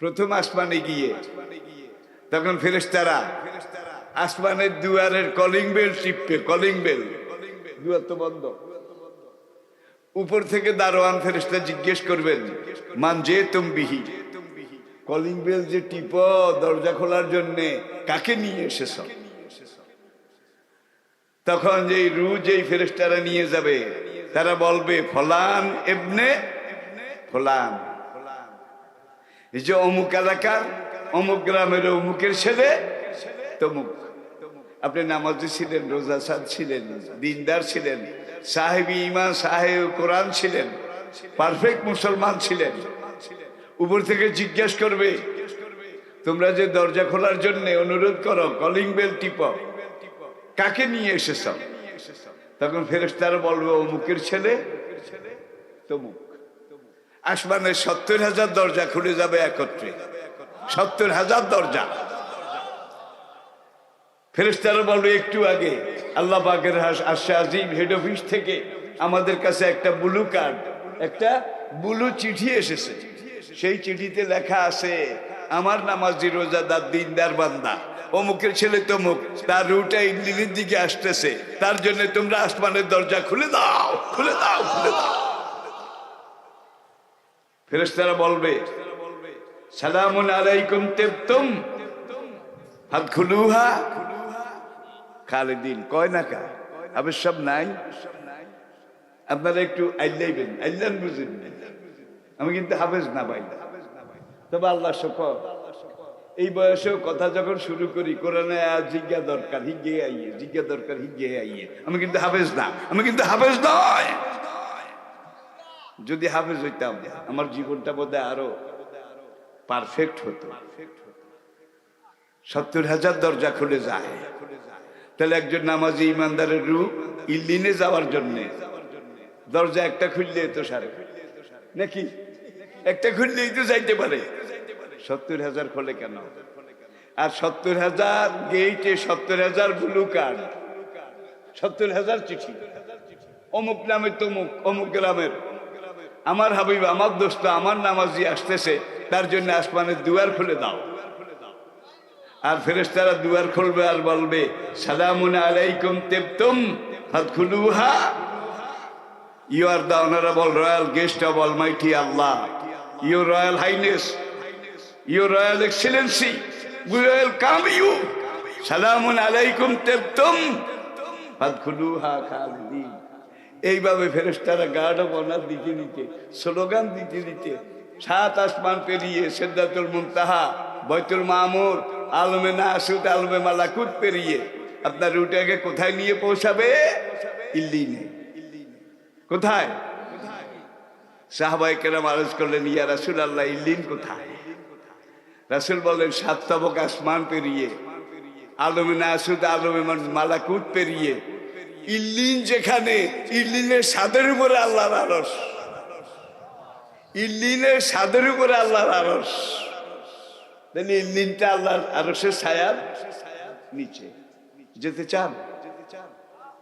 প্রথম আসমানে গিয়ে, তখন ফেরেশতারা, আসমানের দুয়ারের কলিং বেল টিপবে কলিং বেল দুয়ার তো বন্ধ। উপর থেকে দারোয়ান ফেরেস্তা জিজ্ঞেস করবেন, মান যে বিহি? কলিং বেল যে টিপ, দরজা খোলার জন্যে কাকে নিয়ে এসেছ? তখন যেই রু যেই ফেরেস্তারা নিয়ে যাবে, তারা বলবে, ফলান এবনে ফলান। এই যে অমুক এলাকার, অমুক গ্রামের অমুকের ছেলে, তমুক। আপনি নামাজি ছিলেন রোজাসাদ ছিলেন, দিনদার ছিলেন, সাহেবি ইমান সাহেব কোরআন ছিলেন পারফেক্ট মুসলমান ছিলেন। উপর থেকে জিজ্ঞেস করবে, তোমরা যে দরজা খোলার জন্য অনুরোধ করো কলিং বেল টিপ, কাকে নিয়ে এসেছ? তখন ফেরেস্তারা বলবে, অমুকের ছেলে, তমুক। আসমানের সত্তর হাজার দরজা খুলে যাবে একত্রে। সত্তর হাজার দরজা। ফেরেস্তারা বলবে একটু আগে আল্লাহ পাকের আশা আজিম হেড অফিস থেকে আমাদের কাছে একটা ব্লু কার্ড একটা ব্লু চিঠি এসেছে। সেই চিঠিতে লেখা আছে, আমার নামাজি রোজাদার দিনদার বান্দা, অমুকের ছেলে তমুক, তার রুটা ইন্দিনের দিকে আসতেছে, তার জন্য তোমরা আসমানের দরজা খুলে দাও খুলে দাও খুলে দাও। ফেরেস্তারা বলবে, সালামুন আলাইকুম তেপ্তুম হাত খুলুহা খালেদিন কয় না কা আবার সব নাই? আপনারা একটু আইলাইবেন আইলান বুঝেন। আমি কিন্তু হাফেজ না ভাই। তবে আল্লাহ শপথ এই বয়সেও কথা যখন শুরু করি, কোরআনে জিজ্ঞা দরকার হিগে আইয়ে, জিজ্ঞা দরকার হিগে আইয়ে। আমি কিন্তু হাফেজ না, আমি কিন্তু হাফেজ নয়। যদি হাফেজ হইতাম, আমার জীবনটা বোধহয় আরও পারফেক্ট হতো। সত্তর হাজার দরজা খুলে যায়। তাহলে একজন নামাজি ইমানদারের রূপ ইল্লিনে যাওয়ার জন্য। দরজা একটা খুললে তো সারে। নাকি? একটা খুললেই তো যাইতে পারে। সত্তর হাজার খোলে কেন? আর সত্তর হাজার গেইটে সত্তর হাজার ব্লু কার্ড। সত্তর হাজার চিঠি। অমুক নামের তমুক, অমুক গ্রামের। আমার হাবিব, আমার দোস্ত, আমার নামাজি আসতেছে, তার জন্য আসমানের দুয়ার খুলে দাও। আর ফেরেস্তারা দুয়ার খুলবে আর বলবে, সালামুন আলাইকুম তেপ্তুম হাত you are the honourable royal guest of almighty Allah you royal highness you royal excellency we welcome you সালামুন আলাইকুম তেপ্তুম হাত খুলুহা খালিদিন। এইভাবে ফেরেস্তারা গার্ড অফ অনার দিতে দিতে, স্লোগান দিতে দিতে, সাত আসমান পেরিয়ে সেদ্দাতুল মুমতাহা বৈতুল মামুর, আলমে না নাসুদ, আলমে মালাকুত পেরিয়ে, আপনার রুটাকে কোথায় নিয়ে পৌঁছাবে? ইল্লিনে। কোথায়? সাহবাই কেরাম আলোচ করলেন, ইয়া রাসুল আল্লাহ ইল্লিন কোথায়? রাসুল বললেন, সাত তবক আসমান পেরিয়ে, আলমে নাসুদ, আলমে মালাকুত পেরিয়ে ইল্লিন যেখানে, ইল্লিনের সাদের উপরে আল্লাহর আরস ইল্লিনের সাদের উপরে আল্লাহর আরস ইল্লিনটা আল্লাহর আরসের ছায়ার নিচে। যেতে চান?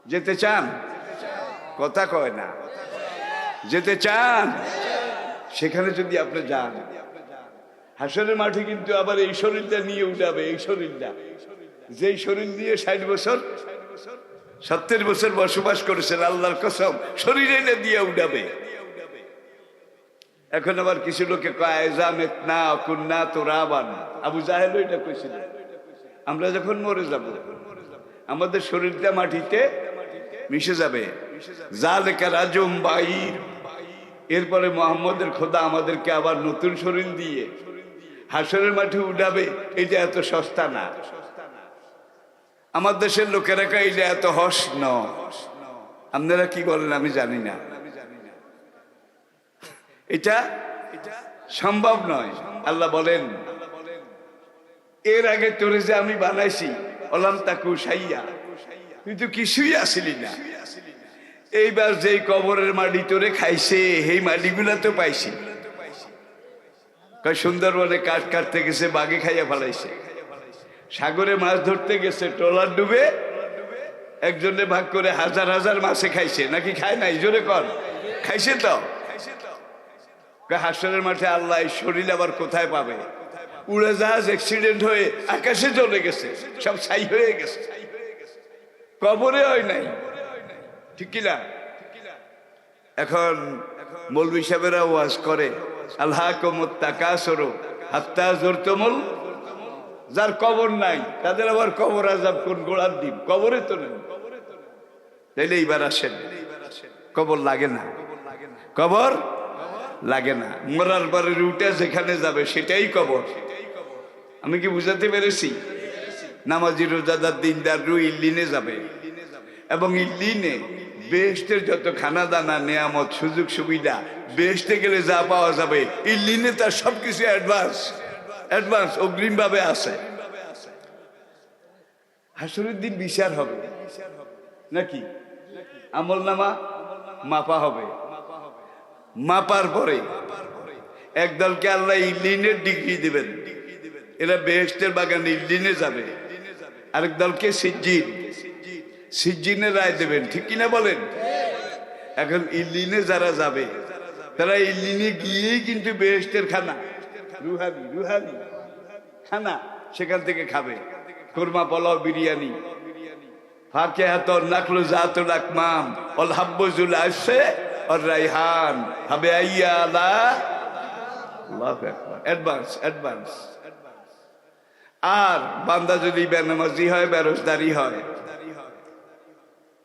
যেতে চান? কথা কয় না। যেতে চান? সেখানে যদি আপনি যান। হাসনের মাঠে কিন্তু আবার এই শরীরটা নিয়ে উঠাবে, এই শরীরটা। যেই শরীর নিয়ে ষাট বছর সত্তর বছর বসবাস করেছেন, আল্লাহর কসম, শরীর এনে দিয়ে উঠাবে এখন আবার কিছু লোকে কয়াজামেত না কুন্না তোরাবান। আবু জাহেল এটা কইছিল। আমরা যখন মরে যাব, আমাদের শরীরটা মাটিতে মিশে যাবে। জালেকা রাজম বাইর। এরপরে মোহাম্মদের খোদা আমাদেরকে আবার নতুন শরীর দিয়ে হাসরের মাঠে উঠাবে এটা এত সস্তা না। আমার দেশের লোকেরা কাইলে এত হস ন আপনারা কি বলেন আমি জানি না। এটা সম্ভব নয়। আল্লাহ বলেন, এর আগে তোরে যে আমি বানাইছি, অলাম তাকু সাইয়া, তুই তো কিছুই আসিলি না। এইবার যেই কবরের মাটি তোরে খাইছে, সেই মাটিগুলা তো পাইছি। সুন্দরবনে কাঠ কাটতে গেছে বাগে খাইয়া ফেলাইছে। সাগরে মাছ ধরতে গেছে, ট্রলার ডুবে একজনে ভাগ করে হাজার হাজার মাছে খাইছে। নাকি খায় নাই? জোরে কর খাইছে তো? হাসরের মাঠে আল্লাহ শরীর আবার কোথায় পাবে? উড়োজাহাজ অ্যাক্সিডেন্ট হয়ে আকাশে চলে গেছে। সব ছাই হয়ে গেছে। কবরে হয় নাই। ঠিক কিনা? এখন মৌলবি সাহেবেরা ওয়াজ করে, আল্লাহ কমত টাকা সরো হাত্তা জোরতমল যার কবর নাই, তাদের আবার কবর আজাব কোন গোড়ার দিন কবরে তো নেই। তাইলে এইবার আসেন। কবর লাগে না। কবর লাগে না। মরার পরে রুটে যেখানে যাবে, সেটাই কবর। আমি কি বুঝাতে পেরেছি? নামাজি রোজাদার দিনদার রু ইল্লিনে যাবে। এবং ইল্লিনে বেহেস্টের যত খানা দানা নেয়ামত সুযোগ সুবিধা বেহেস্টে গেলে যা পাওয়া যাবে, ইল্লিনে তার সবকিছু অ্যাডভান্স। অ্যাডভান্স অগ্রিম ভাবে আছে। হাসুরের দিন বিচার হবে। নাকি? আমল নামা মাপা হবে। মাপার পরে একদলকে আল্লাহ ইল্লিনের ডিগ্রি দেবেন। এরা বেহেস্টের বাগানে ইল্লিনে যাবে। আরেক দলকে সিজ্জিন। সিজ্জিনের রায় দেবেন, ঠিক কিনা বলেন? এখন ইল্লিনে যারা যাবে, তারা ইল্লিনে গিয়েই কিন্তু বেহেস্টের খানা। রুহানি রুহানি। খানা, সেখান থেকে খাবে। কোরমা পোলাও বিরিয়ানি। ফাঁকে হাত নাকলো জাত লাকমাম অল হাব্বজুল আসে আর রাইহান। হবে আইয়া আলা অ্যাডভান্স অ্যাডভান্স আর বান্দা যদি বেনামাজি হয়, বেরোজদারি হয়।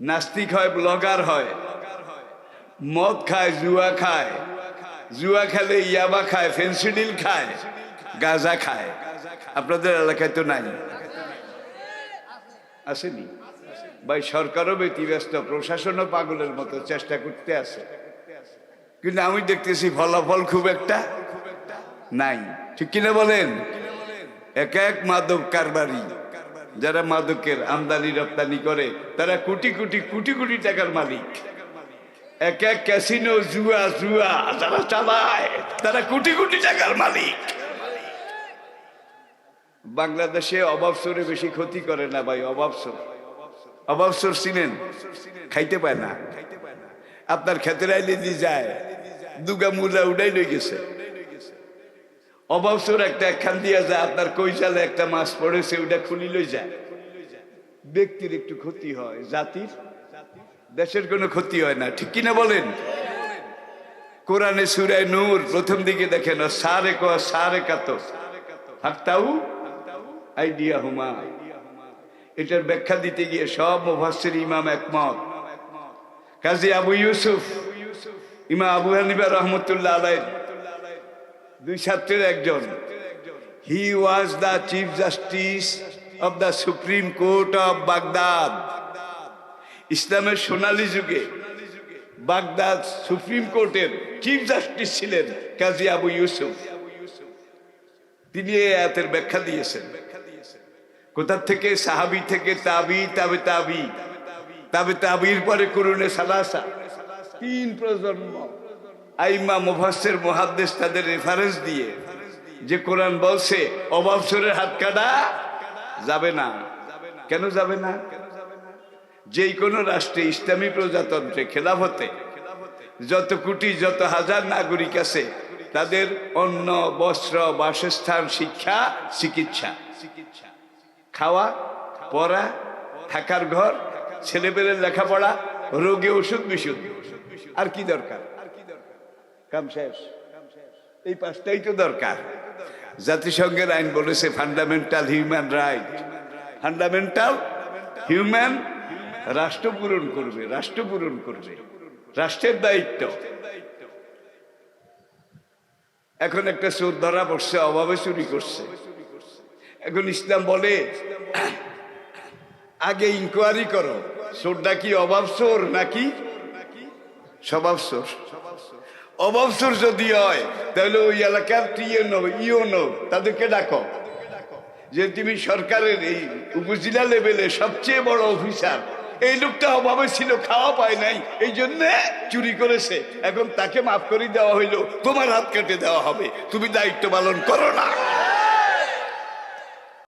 নাস্তিক হয়, ব্লগার হয়। মদ খায়, জুয়া খায়। জুয়া খেলে ইয়াবা খায় ফেন্সিডিল খায়, গাঁজা খায়। আপনাদের এলাকায় তো নাই। আসেনি। ভাই, সরকারও ব্যতিব্যস্ত, প্রশাসনও পাগলের মতো, চেষ্টা করতে আছে। কিন্তু আমি দেখতেছি ফলাফল খুব একটা নাই। ঠিক কিনা বলেন? এক এক মাদক কারবারি, যারা মাদকের আমদানি রপ্তানি করে, তারা কোটি কোটি কোটি কোটি টাকার মালিক। এক এক ক্যাসিনো জুয়া জুয়া, যারা চালায়, তারা কোটি কোটি টাকার মালিক। বাংলাদেশে অভাবসরে বেশি ক্ষতি করে না ভাই অভাবসর অভাবসর চিনেন? খাইতে পায় না। আপনার ক্ষেতের আইলে দিয়ে যায়, দুগা মুলা উড়াই লই গেছে। অভাবসর একটা একখান দিয়া যায়, আপনার কৈশালে একটা মাছ পড়েছে ওটা খুলি লই যায়। ব্যক্তির একটু ক্ষতি হয়, জাতির দেশের কোনো ক্ষতি হয় না। ঠিক কিনা বলেন? কোরআনে সুরায় নূর প্রথম দিকে দেখেন সারে কো সারে কাত হাক্তাউ আইডিয়া হুমা। এটার ব্যাখ্যা দিতে গিয়ে সব মুফাসসির ইমাম একমত। কাজী আবু ইউসুফ, ইমাম আবু হানিফা রহমতুল্লাহ আলাই দুই ছাত্রের একজন। He was the chief justice of the supreme court of Baghdad ইসলামের সোনালী যুগে বাগদাদ সুপ্রিম কোর্টের চিফ জাস্টিস ছিলেন কাজী আবু ইউসুফ। তিনি এই আয়াতের ব্যাখ্যা দিয়েছেন। কোথা থেকে? সাহাবি থেকে, তাবি, তাবে তাবি। তাবে তাবির পরে করুণে সালাসা। তিন প্রজন্ম আইমা মুফাসসির মুহাদ্দিস তাদের রেফারেন্স দিয়ে যে কোরআন বলছে অবাবসরের হাত কাটা যাবে না। কেন যাবে না? যেই কোনো রাষ্ট্রে ইসলামী প্রজাতন্ত্রে খেলাফতে যত কোটি, যত হাজার নাগরিক আছে, তাদের অন্ন, বস্ত্র, বাসস্থান, শিক্ষা, চিকিৎসা। খাওয়া, পড়া, থাকার ঘর, ছেলেপেলের লেখাপড়া, রোগে ওষুধ বিশুদ্ধ। আর কি দরকার? এই পাঁচটাই তো দরকার। জাতিসংঘের আইন বলেছে fundamental human right fundamental human রাষ্ট্র পূরণ করবে, রাষ্ট্র পূরণ করবে। রাষ্ট্রের দায়িত্ব। এখন একটা চোর ধরা পড়ছে, অভাবে চুরি করছে। এখন ইসলাম বলে, আগে ইনকোয়ারি করো, চোরটা কি অভাব চোর নাকি? স্বভাব চোর। অভাব চোর যদি হয়, তাহলে ওই এলাকার টিএনও ইওনো তাদেরকে ডাকো। যে তুমি সরকারের এই উপজেলা লেভেলে সবচেয়ে বড় অফিসার এই লোকটা অভাবে ছিল, খাওয়া পায় নাই, এই জন্যে চুরি করেছে। এখন তাকে মাফ করে দেওয়া হইল, তোমার হাত কেটে দেওয়া হবে, তুমি দায়িত্ব পালন করো না।